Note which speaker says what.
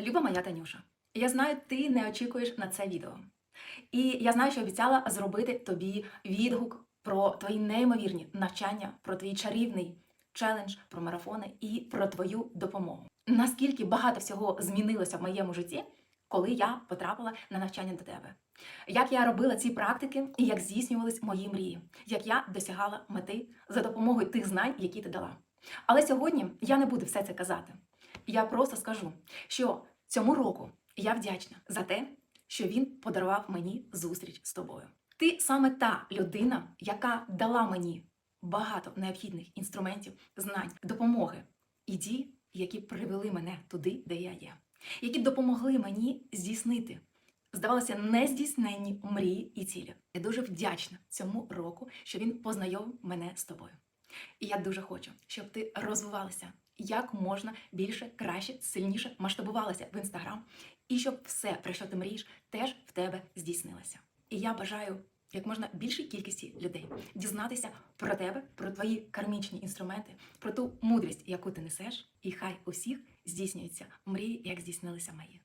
Speaker 1: Люба моя Танюша, я знаю, ти не очікуєш на це відео. І я знаю, що обіцяла зробити тобі відгук про твої неймовірні навчання, про твій чарівний челендж, про марафони і про твою допомогу. Наскільки багато всього змінилося в моєму житті, коли я потрапила на навчання до тебе. Як я робила ці практики і як здійснювались мої мрії, як я досягала мети за допомогою тих знань, які ти дала. Але сьогодні я не буду все це казати. Я просто скажу, що цьому року я вдячна за те, що він подарував мені зустріч з тобою. Ти саме та людина, яка дала мені багато необхідних інструментів, знань, допомоги і дій, які привели мене туди, де я є, які допомогли мені здійснити. Здавалося, нездійсненні мрії і цілі. Я дуже вдячна цьому року, що він познайомив мене з тобою. І я дуже хочу, щоб ти розвивалася як можна більше, краще, сильніше масштабувалася в інстаграм, і щоб все, про що ти мрієш, теж в тебе здійснилося. І я бажаю як можна більшій кількості людей дізнатися про тебе, про твої кармічні інструменти, про ту мудрість, яку ти несеш, і хай усіх здійснюються мрії, як здійснилися мої.